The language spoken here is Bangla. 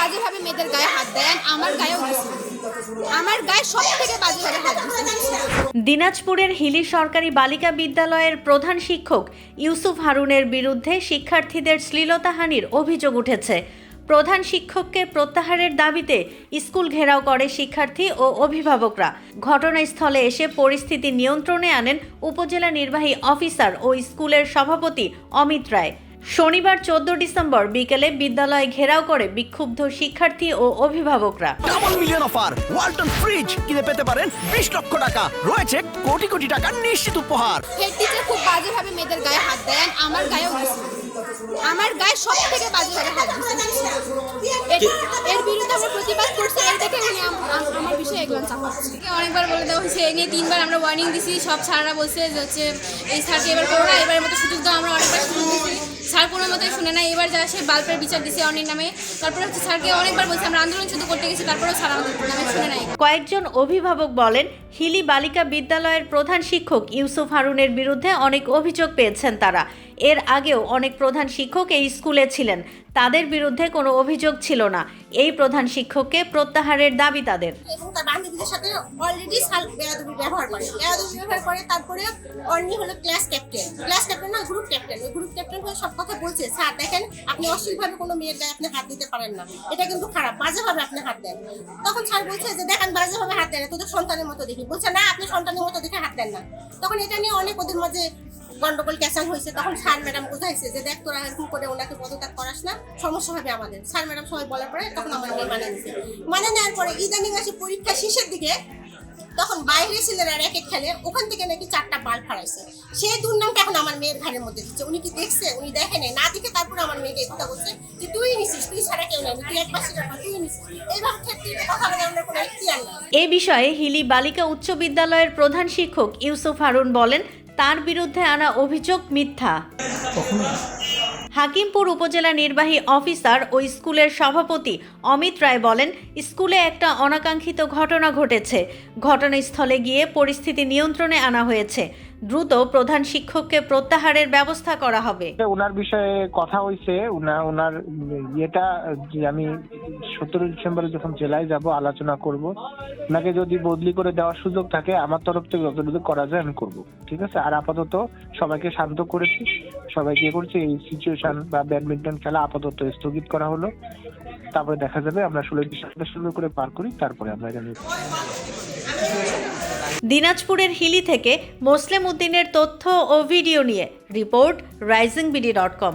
বাজেভাবে মেয়েদের গায়ে হাত দেয় আমার গায়েও আমার গায়ে সব থেকে বাজেভাবে হাত দিনাজপুরের হিলি সরকারি বালিকা বিদ্যালয়ের প্রধান শিক্ষক ইউসুফ হারুনের বিরুদ্ধে শিক্ষার্থীদের শ্লীলতাহানির অভিযোগ উঠেছে। প্রধান শিক্ষককে প্রত্যাহারের দাবিতে স্কুল ঘেরাও করে শিক্ষার্থী ও অভিভাবকরা। ঘটনাস্থলে এসে পরিস্থিতি নিয়ন্ত্রণে আনেন উপজেলা নির্বাহী অফিসার ও স্কুলের সভাপতি অমিত রায়। শনিবার চোদ্দ ডিসেম্বর বিকেলে বিদ্যালয় ঘেরাও করে বিক্ষুব্ধ শিক্ষার্থী ও অভিভাবকরা। Double million offer Walton fridge কিনে পেতে পারেন বিশ লক্ষ টাকা। রয়েছে কোটি কোটি টাকার নিশ্চিত উপহার। হেড টিচার খুব বাজেভাবে মেয়েদের গায়ে হাত দেয় আমার গায়েও আমার গায়ে সব থেকে বাজেভাবে হাত এর- এর বিরুদ্ধে আমরা প্রতিবাদ করছি এই দেখে আম- আমার বিষয়ে এগুলো চাপাচ্ছে অনেকবার বলে দেওয়া হয়েছে এই নিয়ে তিনবার আমরা ওয়ার্নিং দিছি সব স্যাররা বলছে যে হচ্ছে এই স্যারকে এবার করো না এবারের মতো সুযোগ দাও আমরা অনেকবার সুযোগ মতোই শুনে না, এবার যা সে বাল্পের বিচার দিছে অনির নামে, তারপরে হচ্ছে স্যারকে অনেকবার বলছে, আমরা আন্দোলন শুধু করতে গেছি, তারপরেও স্যার আমাদের নামে শুনে নাই। কয়েকজন অভিভাবক বলেন, হিলি বালিকা বিদ্যালয়ের প্রধান শিক্ষক ইউসুফ হারুনের বিরুদ্ধে অনেক অভিযোগ পেয়েছেন তারা। এর আগেও অনেক প্রধান শিক্ষক এই স্কুলে ছিলেন। তাদের বিরুদ্ধে কোনো অভিযোগ ছিল না। এই প্রধান শিক্ষককে প্রত্যাহারের দাবি তাদের। তার বান্ধবীদের সাথে অলরেডি ব্যবহার করে। ব্যবহার করে হলো ক্লাস ক্লাস না গ্রুপ গ্রুপ হয়ে সব কথা বলছে। স্যার, দেখেন, আপনি কোনো আপনি হাত দিতে পারেন না। এটা কিন্তু খারাপ। আপনি হাত দেন। তখন বলছে যে, দেখেন হাত দেন। সন্তানের মতো দেখি। বলছে, না, আপনি সন্তানের মতো দেখে হাত দেন না। তখন এটা নিয়ে অনেক ওদের মাঝে গন্ডগোল ক্যাসাল হয়েছে, তখন স্যার ম্যাডাম বোঝাইছে যে দেখ, তোরা এরকম করে ওনাকে পদত্যাগ করাস না, সমস্যা হবে আমাদের। স্যার ম্যাডাম সবাই বলার পরে তখন আমার মেয়ে মানে নিছে মানে নেওয়ার পরে ইদানিং আসি পরীক্ষা শেষের দিকে, তখন বাইরে ছেলেরা র্যাকেট খেলে, ওখান থেকে নাকি চারটা বাল ফাড়াইছে। সেই দুর্নামটা এখন আমার মেয়ের ঘাড়ের মধ্যে দিচ্ছে। উনি কি দেখছে? উনি দেখে নাই। না দেখে তারপরে আমার মেয়েকে এই কথা বলছে যে, তুই নিছিস তুই ছাড়া কেউ নেই, তুই একবার সেটা তুই নিছিস এইভাবে ক্ষেত্রে কথা বলে আমরা কোনো নাই। এ বিষয়ে হিলি বালিকা উচ্চ বিদ্যালয়ের প্রধান শিক্ষক ইউসুফ হারুন বলেন তার বিরুদ্ধে আনা অভিযোগ মিথ্যা। হাকিমপুর উপজেলা নির্বাহী অফিসার ও স্কুলের সভাপতি অমিত রায় বলেন স্কুলে একটা অনাকাঙ্ক্ষিত ঘটনা ঘটেছে। ঘটনাস্থলে গিয়ে পরিস্থিতি নিয়ন্ত্রণে আনা হয়েছে। দ্রুত প্রধান শিক্ষককে প্রত্যাহারের ব্যবস্থা করা হবে। ওনার বিষয়ে কথা হয়েছে ওনার ইয়েটা আমি সতেরো ডিসেম্বরে যখন জেলায় যাব, আলোচনা করব। ওনাকে যদি বদলি করে দেওয়ার সুযোগ থাকে, আমার তরফ থেকে যতটুকু করা যায় আমি করব। ঠিক আছে? আর আপাতত সবাইকে শান্ত করেছি। সবাই কি করছে, এই সিচুয়েশন বা ব্যাডমিন্টন খেলা আপাতত স্থগিত করা হলো। তারপরে দেখা যাবে, আমরা ষোলো ডিসেম্বর সুন্দর করে পার করি, তারপরে আমরা এটা দিনাজপুরের হিলি থেকে মোসলেম উদ্দিনের তথ্য ও ভিডিও নিয়ে report Rising BD dot com.